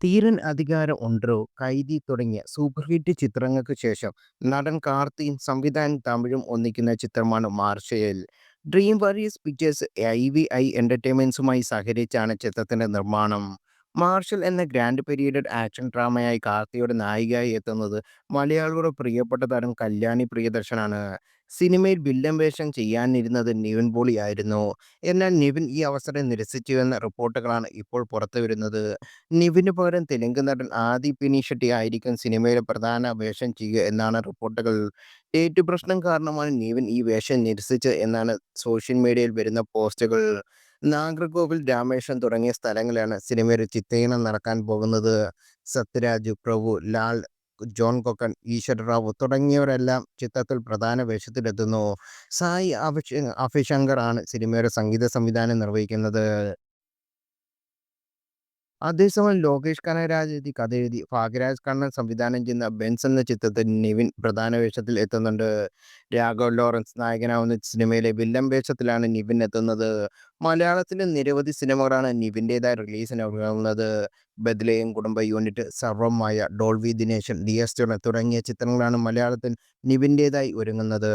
തീരൻ അധികാരം ഉണ്ടോ, കൈതി തുടങ്ങിയ സൂപ്പർ ഹിറ്റ് ചിത്രങ്ങൾക്ക് ശേഷം നടൻ കാർത്തിയും സംവിധായകൻ തമിഴും ഒന്നിക്കുന്ന ചിത്രമാണ് Marshal Dream Warriors Pictures I V I എന്റർടൈൻമെൻസുമായി സഹകരിച്ചാണ് ചിത്രത്തിന്റെ നിർമ്മാണം. മാർഷൽ എന്ന ഗ്രാൻഡ് പീരീഡ് ആക്ഷൻ ഡ്രാമയായി കാർത്തിയുടെ നായികയായി എത്തുന്നത് മലയാളികളുടെ പ്രിയപ്പെട്ട താരം കല്യാണി പ്രിയദർശനാണ്. സിനിമയിൽ വില്ലൻ വേഷം ചെയ്യാനിരുന്നത് നിവിൻ പോളിയായിരുന്നു. എന്നാൽ നിവിൻ ഈ അവസരം നിരസിച്ചു എന്ന റിപ്പോർട്ടുകളാണ് ഇപ്പോൾ പുറത്തുവരുന്നത്. നിവിന് പകരം തെലുങ്ക് നടൻ ആദി പിനിഷെട്ടി ആയിരിക്കും സിനിമയിലെ പ്രധാന വേഷം ചെയ്യുക എന്നാണ് റിപ്പോർട്ടുകൾ. ഡേറ്റ് പ്രശ്നം കാരണമാണ് നിവിൻ ഈ വേഷം നിരസിച്ചത് എന്നാണ് സോഷ്യൽ മീഡിയയിൽ വരുന്ന പോസ്റ്റുകൾ. നാഗർകോവിൽ, രാമേശ്വരം തുടങ്ങിയ സ്ഥലങ്ങളിലാണ് സിനിമയുടെ ചിത്രീകരണം നടക്കാൻ പോകുന്നത്. സത്യരാജ്, പ്രഭു, ലാൽ, ജോൺ കൊക്കൻ, ഈശ്വരറാവു തുടങ്ങിയവരെല്ലാം ചിത്രത്തിൽ പ്രധാന വേഷത്തിലെത്തുന്നു. സായി അഭിഷ് ആണ് സിനിമയുടെ സംഗീത സംവിധാനം നിർവഹിക്കുന്നത്. അതേസമയം ലോകേഷ് കനകരാജ് എഴുതി കഥ എഴുതി ഭാഗ്യരാജ് കണ്ണൻ സംവിധാനം ചെയ്യുന്ന ബെൻസ് എന്ന ചിത്രത്തിൽ നിവിൻ പ്രധാന വേഷത്തിൽ എത്തുന്നുണ്ട്. രാഘവ് ലോറൻസ് നായകനാവുന്ന സിനിമയിലെ വില്ലൻ വേഷത്തിലാണ് നിവിൻ എത്തുന്നത്. മലയാളത്തിലെ നിരവധി സിനിമകളാണ് നിവിന്റേതായി റിലീസിനൊരുങ്ങുന്നത്. ബദലയും കുടുംബ യൂണിറ്റ്, സർവമായ ഡോൾവി ദിനേശൻ, ഡി എസ് തുടങ്ങിയ ചിത്രങ്ങളാണ് മലയാളത്തിൽ നിവിന്റെതായി ഒരുങ്ങുന്നത്.